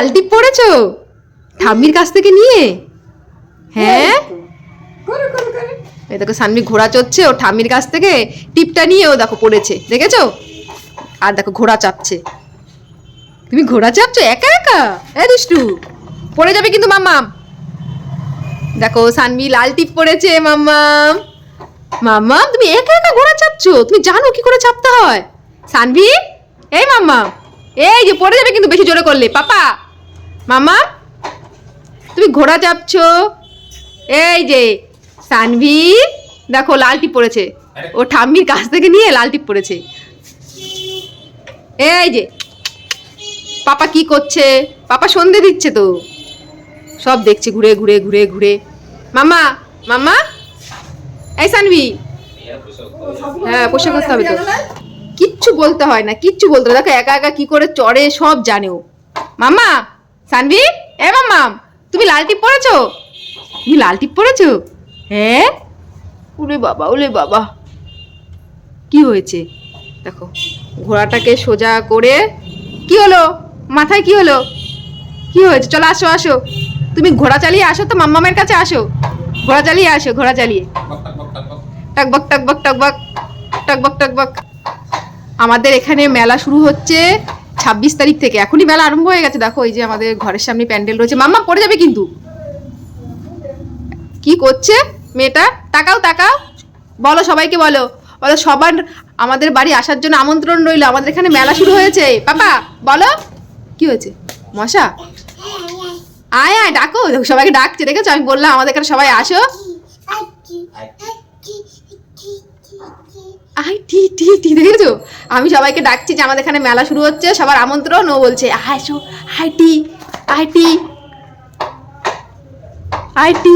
লাল টিপ পড়েছো? ঠাম্মির কাছ থেকে নিয়ে? হ্যাঁ? এই দেখো সানমি ঘোড়া চড়ছে ও ঠাম্মির কাছ থেকে টিপটা নিয়ে ও দেখো পড়েছে দেখেছ? আর দেখো ঘোড়া চাপছে। তুমি ঘোড়া চাপছো? একা একা? এ দুষ্টু পড়ে যাবে কিন্তু মাম্মাম। দেখো সানমি লাল টিপ পড়েছে মাম্মাম। মাম্মাম তুমি একা একা ঘোড়া চাপছো? তুমি জানো কি করে চাপতে হয়? সানভি? এই মাম্মাম। এই যে পড়ে যাবে কিন্তু বেশি জোরে করলে পাপা। মাম্মা তুমি ঘোড়া চাপছো। এই যে সানভি দেখো লাল টিপ পড়েছে। ও ঠাম্মির কাছ থেকে নিয়ে লাল টিপ পড়েছে। এই যে পাপা কি করছে? পাপা সন্ধে দিচ্ছে তো। সব দেখছে ঘুরে ঘুরে ঘুরে ঘুরে। মামা মামা এই সানভি। হ্যাঁ পোশাক করতে হবে তো। কিচ্ছু বলতে হয় না কিচ্ছু বলতে হয় দেখো একা একা কি করে চড়ে সব জানেও মামা সানভি এ মামা তুমি লাল টিপ পড়েছো তুমি লাল টিপ পড়েছো হ্যাঁ ওলে বাবা ওলে বাবা। কি হয়েছে? দেখো ঘোড়াটাকে সোজা করে কি হলো? মাথায় কি হলো? কি হয়েছে? চলো আসো আসো। তুমি ঘোড়া চালিয়ে আসো তো মাম্মামের কাছে আসো। ঘোড়া চালিয়ে আসো ঘোড়া চালিয়ে। টকবক টকবক টকবক টকবক টকবক আমাদের এখানে মেলা শুরু হচ্ছে। ছাব্বিশ তারিখ থেকে। এখনই মেলা আরম্ভ হয়ে গেছে। দেখো, এই যে আমাদের ঘরের সামনে প্যান্ডেল রয়েছে। মাম্মা, পড়ে যাবে কিন্তু। কি করছে মেয়েটা? তাকাও তাকাও। বলো, সবাইকে বলো। বলো, সবার আমাদের বাড়ি আসার জন্য আমন্ত্রণ রইল। আমাদের এখানে মেলা শুরু হয়েছে। পাপা, বলো। কি হয়েছে? মশা? আয় আয়, ডাকো। সবাইকে ডাকছে, দেখেছ? আমি বললাম, আমাদের এখানে সবাই আসো। আই টি টি টি, দেখেছ? আমি সবাইকে ডাকছি যে আমাদের এখানে মেলা শুরু হচ্ছে, সবার আমন্ত্রণ, ও বলছে আসো আই টি আই টি আই টি।